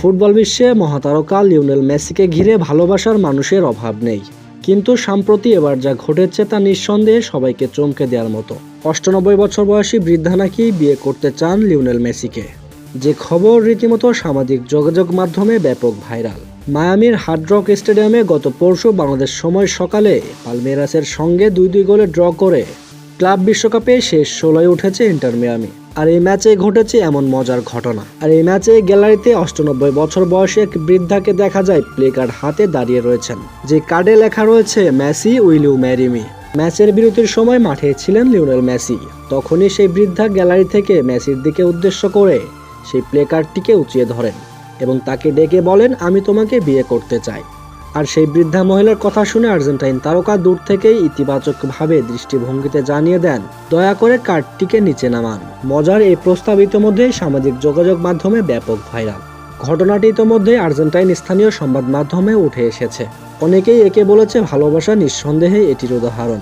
Football বিশ্বে মহাতারকা Lionel মেসিকে ঘিরে ভালোবাসার মানুষের অভাব নেই। কিন্তু সম্প্রতি এবার যা ঘটেছে তা নিঃসন্দেহে সবাইকে চমকে দেওয়ার মতো। অষ্টানব্বই বছর বয়সী বৃদ্ধা নাকি বিয়ে করতে চান লিওনেল মেসিকে। যে খবর রীতিমতো সামাজিক যোগাযোগ মাধ্যমে ব্যাপক ভাইরাল। মায়ামির হার্ড রক স্টেডিয়ামে গত পরশু বাংলাদেশ সময় সকালে পালমেরাসের সঙ্গে দুই দুই গোলে ড্র করে ক্লাব বিশ্বকাপে শেষ ষোলোয় উঠেছে ইন্টার মিয়ামি। আর এই ম্যাচে ঘটেছে এমন মজার ঘটনা। আর এই ম্যাচে গ্যালারিতে অষ্টানব্বই বছর বয়সী এক বৃদ্ধাকে দেখা যায় প্লে কার্ড হাতে দাঁড়িয়ে রয়েছেন, যে কার্ডে লেখা রয়েছে Messi will you marry me ম্যাচের বিরতির সময় মাঠে ছিলেন লিওনেল মেসি। তখনই সেই বৃদ্ধা গ্যালারি থেকে মেসির দিকে উদ্দেশ্য করে সেই প্লে কার্ডটিকে উঁচিয়ে ধরেন এবং তাকে ডেকে বলেন, আমি তোমাকে বিয়ে করতে চাই। আর সেই বৃদ্ধা মহিলার কথা শুনে আর্জেন্টাইন তারকা দূর থেকেই ইতিবাচকভাবে দৃষ্টিভঙ্গিতে জানিয়ে দেন, দয়া করে কার্ডটিকে নিচে নামান। মজার এই প্রস্তাব ইতোমধ্যেই সামাজিক যোগাযোগ মাধ্যমে ব্যাপক ভাইরাল। ঘটনাটি ইতোমধ্যে আর্জেন্টাইন স্থানীয় সংবাদ মাধ্যমে উঠে এসেছে। অনেকেই একে বলেছে ভালোবাসা নিঃসন্দেহে এটির উদাহরণ।